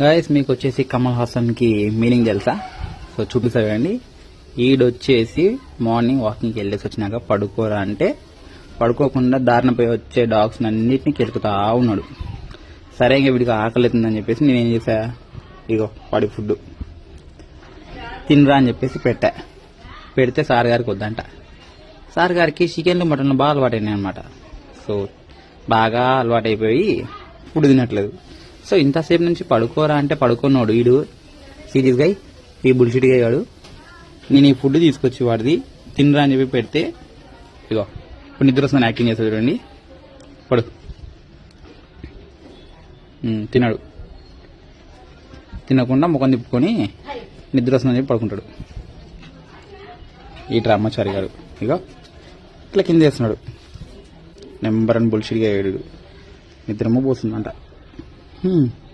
Guys మీకు వచ్చేసి కమల్ హాసన్కి మీనింగ్ తెలుసా? సో చూపిస్తాడండి ఈడొచ్చేసి మార్నింగ్ వాకింగ్కి వెళ్ళేసి వచ్చినాక పడుకోరా అంటే పడుకోకుండా దారినపై వచ్చే డాగ్స్ అన్నిటిని కెలుకుతా ఉన్నాడు. సరే ఇంకా వీడికి ఆకలి చెప్పేసి నేనేం చేసా ఇగో వాడి ఫుడ్ తినరా అని చెప్పేసి పెట్టా. పెడితే సార్ గారికి వద్దంట. సార్ గారికి చికెన్లు మటన్లు బాగా అలవాటైనాయి అనమాట సో బాగా అలవాటైపోయి ఫుడ్ తినట్లేదు. సో ఇంతసేపు నుంచి పడుకోరా అంటే పడుకున్నాడు వీడు. సీరియస్గా ఈ బుల్షిట్గా అయ్యాడు నేను ఈ ఫుడ్ తీసుకొచ్చి వాడిది. తినరా అని చెప్పి పెడితే ఇగో ఇప్పుడు నిద్ర వస్తుందని యాక్టింగ్ చేస్తాడు చూడండి. పడు. తినాడు తినకుండా ముఖం తిప్పుకొని నిద్ర వస్తుందని చెప్పి పడుకుంటాడు. ఈ డ్రామాచారి గారు ఇగో ఇట్లా కింద చేస్తున్నాడు. నెంబర్ అని బుల్షిట్గా ఏడు నిద్రమో పోతుందంట. Hmm.